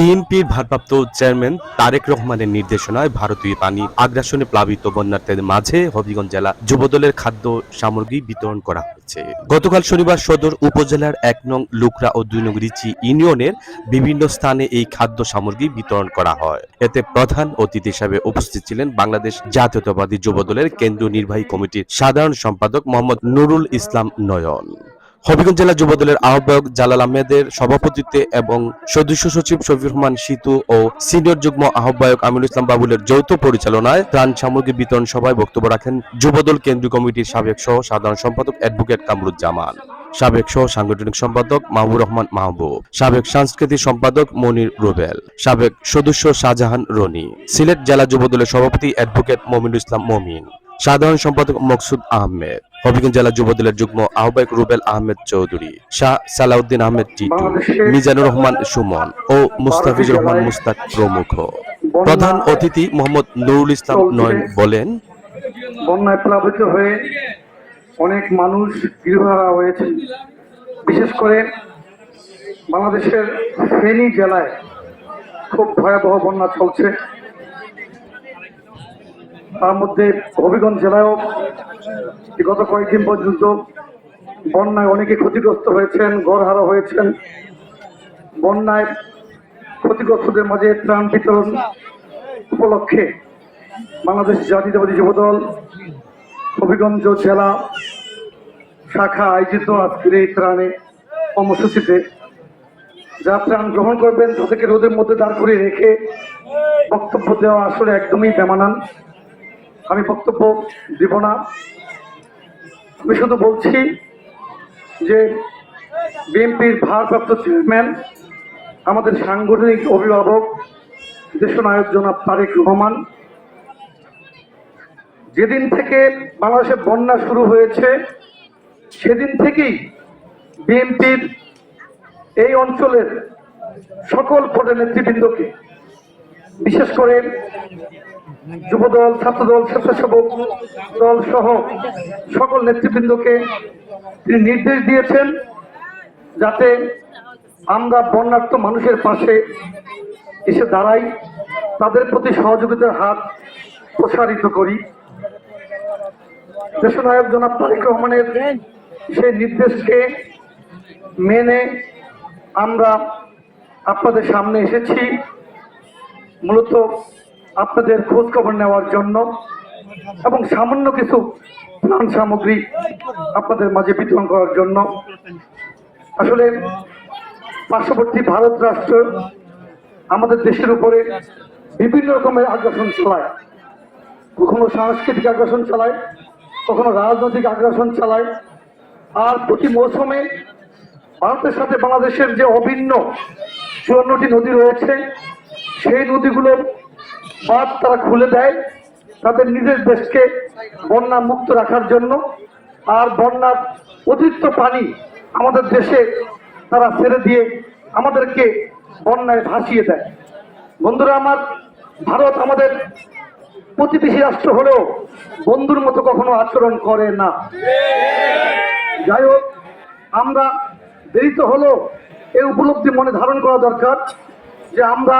বিএনপির ভারপ্রাপ্ত চেয়ারম্যান তারেক রহমানের নির্দেশনায় ভারতীয় পানি আগ্রাসনে প্লাবিত বন্যার্থীদের মাঝে হবিগঞ্জ জেলা যুবদলের খাদ্য সামগ্রী বিতরণ করা হয়েছে। গতকাল শনিবার সদর উপজেলার এক নং লুকরা ও দুই নং রিচি ইউনিয়নের বিভিন্ন স্থানে এই খাদ্য সামগ্রী বিতরণ করা হয়। এতে প্রধান অতিথি হিসাবে উপস্থিত ছিলেন বাংলাদেশ জাতীয়তাবাদী যুবদলের কেন্দ্রীয় নির্বাহী কমিটির সাধারণ সম্পাদক মোহাম্মদ নুরুল ইসলাম নয়ন। হবিগঞ্জ জেলা যুবদলের আহ্বায়ক জালাল আহমেদের সভাপতিত্বে এবং সদস্য সচিব শফির রহমান সিতু ও সিনিয়র যুগ্ম আহ্বায়ক আমিনুল ইসলাম বাবুলের যৌথ পরিচালনায় ত্রাণ সামগ্রী বিতরণ সভায় বক্তব্য রাখেন যুবদল কেন্দ্রীয় কমিটির সাবেক সহ সাধারণ সম্পাদক অ্যাডভোকেট কামরুজ্জামান, সাবেক সহ সাংগঠনিক সম্পাদক মাহবুর রহমান মাহবুব, সাবেক সাংস্কৃতিক সম্পাদক মনির রুবেল, সাবেক সদস্য শাহজাহান রনি, সিলেট জেলা যুবদলের সভাপতি অ্যাডভোকেট মমিনুল ইসলাম মমিন, সাধারণ সম্পাদক মকসুদ আহমেদ হবিগঞ্জ জেলা যুবদলের যুগ্ম আহ্বায়ক রুবেল আহমেদ চৌধুরী শাহ সালাউদ্দিন আহমেদ টিটু মিজানুর রহমান সুমন ও মুস্তাফিজুর রহমান মুস্তাক প্রমুখ। প্রধান অতিথি মোহাম্মদ নুরুল ইসলাম নয়ন বলেন বন্যায় প্লাবিত হয়ে অনেক মানুষ গৃহহারা হয়েছে। বিশেষ করে বাংলাদেশের ফেনী জেলায় খুব ভয়াবহ বন্যা চলছে। তার মধ্যে হবিগঞ্জ জেলায়ও গত কয়েকদিন পর্যন্ত বন্যায় অনেকে ক্ষতিগ্রস্ত হয়েছেন, গড়হারা হয়েছেন। বন্যায় ক্ষতিগ্রস্তদের মাঝে ত্রাণ বিতরণ উপলক্ষে বাংলাদেশ জাতীয়তাবাদী যুবদল, হবিগঞ্জ জেলা শাখা আয়োজিত আজকের এই ত্রাণে কর্মসূচিতে যা ত্রাণ গ্রহণ করবেন তাদেরকে রোদের মধ্যে দাঁড় করে রেখে বক্তব্য দেওয়া আসলে একদমই বেমানান। আমি বক্তব্য দিব না। আমি শুধু বলছি যে বিএনপির ভারপ্রাপ্ত চেয়ারম্যান, আমাদের সাংগঠনিক অভিভাবক, দেশনায়ক জনাব তারেক রহমান, যেদিন থেকে বাংলাদেশে বন্যা শুরু হয়েছে, সেদিন থেকেই বিএনপির এই অঞ্চলের সকল পদের নেতৃবৃন্দকে বিশেষ করে যুবদল, ছাত্রদল, স্বেচ্ছাসেবক দল সহ সকল নেতৃবৃন্দকে তিনি নির্দেশ দিয়েছেন যাতে আমরা বন্যার্থ মানুষের পাশে এসে দাঁড়াই, তাদের প্রতি সহযোগিতার হাত প্রসারিত করি। দেশনায়ক জনাব তারেক রহমানের সেই নির্দেশকে মেনে আমরা আপনাদের সামনে এসেছি। মূলত আপনাদের খোঁজ খবর নেওয়ার জন্য এবং সামান্য কিছু ত্রাণ সামগ্রী আপনাদের মাঝে বিতরণ করার জন্য। আসলে পার্শ্ববর্তী ভারত রাষ্ট্র আমাদের দেশের উপরে বিভিন্ন রকমের আগ্রাসন চালায়। কখনো সাংস্কৃতিক আগ্রাসন চালায়, কখনো রাজনৈতিক আগ্রাসন চালায়। আর প্রতি মৌসুমে ভারতের সাথে বাংলাদেশের যে অভিন্ন চুয়ান্নটি নদী রয়েছে সেই নদীগুলোর বাঁধ তারা খুলে দেয় তাদের নিজের দেশকে বন্যা মুক্ত রাখার জন্য। আর বন্যার অতিরিক্ত পানি আমাদের দেশে তারা ছেড়ে দিয়ে আমাদেরকে বন্যায় ভাসিয়ে দেয়। বন্ধুরা, আমার ভারত আমাদের প্রতিবেশী রাষ্ট্র হলেও বন্ধুর মতো কখনো আচরণ করে না। যাই হোক আমরা দেরিতে হলেও এই উপলব্ধি মনে ধারণ করা দরকার যে আমরা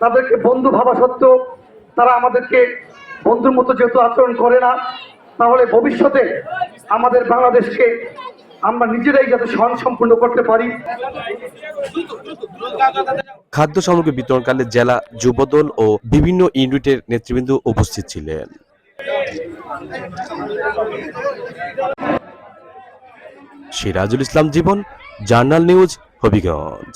তাদেরকে বন্ধু ভাবা সত্ত্বেও তারা আমাদেরকে বন্ধুর মতো যেহেতু আচরণ করে না, তাহলে ভবিষ্যতে আমাদের বাংলাদেশকে আমরা নিজেরাই যাতে স্বয়ং সম্পূর্ণ করতে পারি। খাদ্য সামগ্রী বিতরণকালে জেলা যুবদল ও বিভিন্ন ইউনিটের নেতৃবৃন্দ উপস্থিত ছিলেন। Sirajul Islam Jibon, journal news, Habiganj.